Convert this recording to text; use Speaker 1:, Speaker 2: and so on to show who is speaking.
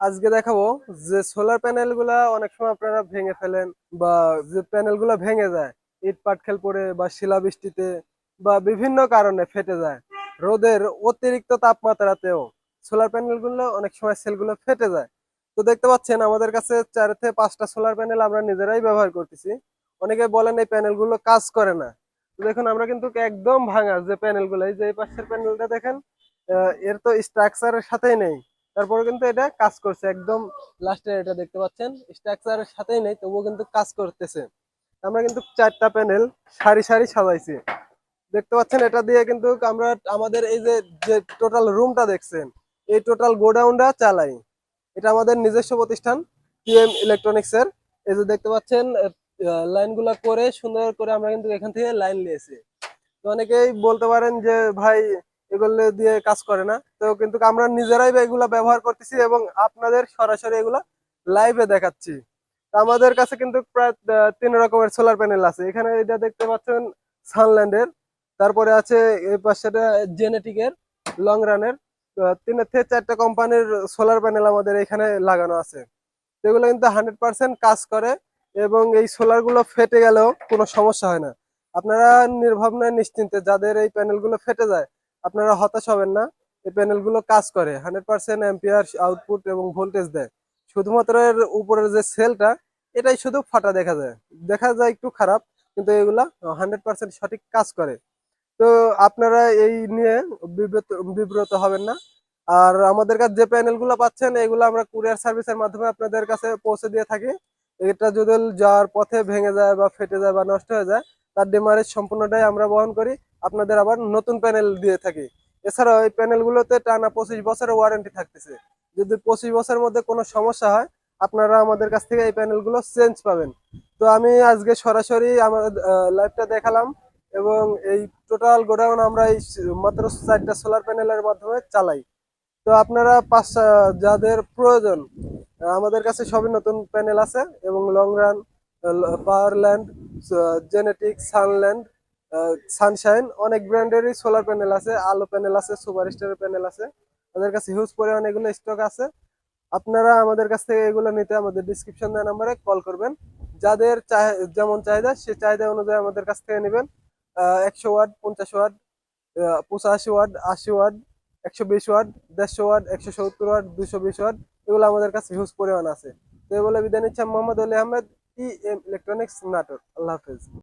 Speaker 1: আজকে দেখাবো যে সোলার প্যানেলগুলা অনেক সময় আপনারা ভেঙে ফেলেন বা যে প্যানেলগুলা ভেঙে যায়, ইট পাটখেল পরে বা শিলাবৃষ্টিতে বা বিভিন্ন কারণে ফেটে যায়, রোদের অতিরিক্ত তাপমাত্রাতেও সোলার প্যানেলগুলো অনেক সময় সেলগুলো ফেটে যায়। তো দেখতে পাচ্ছেন, আমাদের কাছে চার থেকে পাঁচটা সোলার প্যানেল আমরা নিজেরাই ব্যবহার করতেছি। অনেকে বলেন এই প্যানেলগুলো কাজ করে না। দেখুন, আমরা কিন্তু একদম ভাঙা যে প্যানেলগুলো, এই যে এই পাশের প্যানেলটা দেখেন এর তো স্ট্রাকচারের সাথেই নেই। তারপরে কিন্তু এটা কাজ করছে। একদম লাস্টে এটা দেখতে পাচ্ছেন স্ট্রাকচারের সাথেই নেই, তবুও কিন্তু কাজ করতেছে। আমরা কিন্তু চারটা প্যানেল সারি সারি সাজাইছি। দেখতে পাচ্ছেন, এটা দিয়ে কিন্তু আমরা আমাদের এই যে যে টোটাল রুমটা দেখছেন, এই টোটাল গোডাউনটা চালাই। এটা আমাদের নিজস্ব প্রতিষ্ঠান টিএম ইলেকট্রনিক্স এর। এই যে দেখতে পাচ্ছেন লাইনগুলো করে সুন্দর করে আমরা কিন্তু এখান থেকে লাইন নিয়েছি। তো অনেকেই বলতে পারেন যে, ভাই এগুলো দিয়ে কাজ করে না। তো কিন্তু আমরা নিজেরাই এগুলা ব্যবহার করতেছি এবং আপনাদের সরাসরি এগুলা লাইভে দেখাচ্ছি। আমাদের কাছে কিন্তু প্রায় তিন রকমের সোলার প্যানেল আছে। এখানে এটা দেখতে পাচ্ছেন সানল্যান্ডের তারপরে আছে এই পাশেটা জেনেটিকের লং রানের তিনের থেকে চারটা কোম্পানির সোলার প্যানেল আমাদের এখানে লাগানো আছে। এগুলো কিন্তু হান্ড্রেড পার্সেন্ট কাজ করে এবং এই সোলারগুলো ফেটে গেলেও কোনো সমস্যা হয় না। আপনারা নির্ভাবনায় নিশ্চিন্তে যাদের এই প্যানেলগুলো ফেটে যায় আপনারা হতাশ হবেন না, এই প্যানেলগুলো কাজ করে। হান্ড্রেড পার্সেন্ট অ্যাম্পিয়ার আউটপুট এবং ভোল্টেজ দেয়। শুধুমাত্র এর উপরের যে সেলটা, এটাই শুধু ফাটা দেখা যায়। দেখা যায় একটু খারাপ, কিন্তু এগুলা হান্ড্রেড পার্সেন্ট সঠিক কাজ করে। তো আপনারা এই নিয়ে বিব্রত বিব্রত হবেন না। আর আমাদের কাছে যে প্যানেলগুলো পাচ্ছেন, এগুলো আমরা কুরিয়ার সার্ভিসের মাধ্যমে আপনাদের কাছে পৌঁছে দিয়ে থাকি। এটা যদি যাওয়ার পথে ভেঙে যায় বা ফেটে যায় বা নষ্ট হয়ে যায়, তার ডেমারেজ সম্পূর্ণটাই আমরা বহন করি। আপনাদের আবার নতুন প্যানেল দিয়ে থাকি। এছাড়াও এই প্যানেলগুলোতে টানা পঁচিশ বছরের ওয়ারেন্টি থাকতেছে। যদি পঁচিশ বছরের মধ্যে কোনো সমস্যা হয়, আপনারা আমাদের কাছ থেকে এই প্যানেলগুলো চেঞ্জ পাবেন। তো আমি আজকে সরাসরি আমাদের লাইভটা দেখালাম এবং এই টোটাল গোডাউন আমরা এই মাত্র চারটা সোলার প্যানেলের মাধ্যমে চালাই। তো আপনারা পাঁচ যাদের প্রয়োজন আমাদের কাছে সবই নতুন প্যানেল আছে এবং long run Powerland genetic Sunland Sunshine, অনেক ব্র্যান্ডেরই সোলার প্যানেল আছে, আলো প্যানেল আছে, সুপার স্টারের প্যানেল আছে। আমাদের কাছে হিউজ পরিমাণ এগুলো স্টক আছে। আপনারা আমাদের কাছ থেকে এগুলো নিতে আমাদের ডিসক্রিপশন দেওয়া নাম্বারে কল করবেন। যাদের যেমন চাহিদা, সে চাহিদা অনুযায়ী আমাদের কাছ থেকে নেবেন। একশো ওয়াট, পঞ্চাশ ওয়াট পঁচাশি ওয়াট, আশি ওয়াট, একশো বিশ ওয়াট, দেড়শো ওয়াট, একশো সত্তর ওয়াট দুশো বিশ ওয়াট, এগুলো আমাদের কাছে হিউজ পরিমাণ আছে। তো এগুলো বিদায় নিচ্ছি Mohammad Ali Ahmed E M electronics Natore আল্লাহ হাফেজ।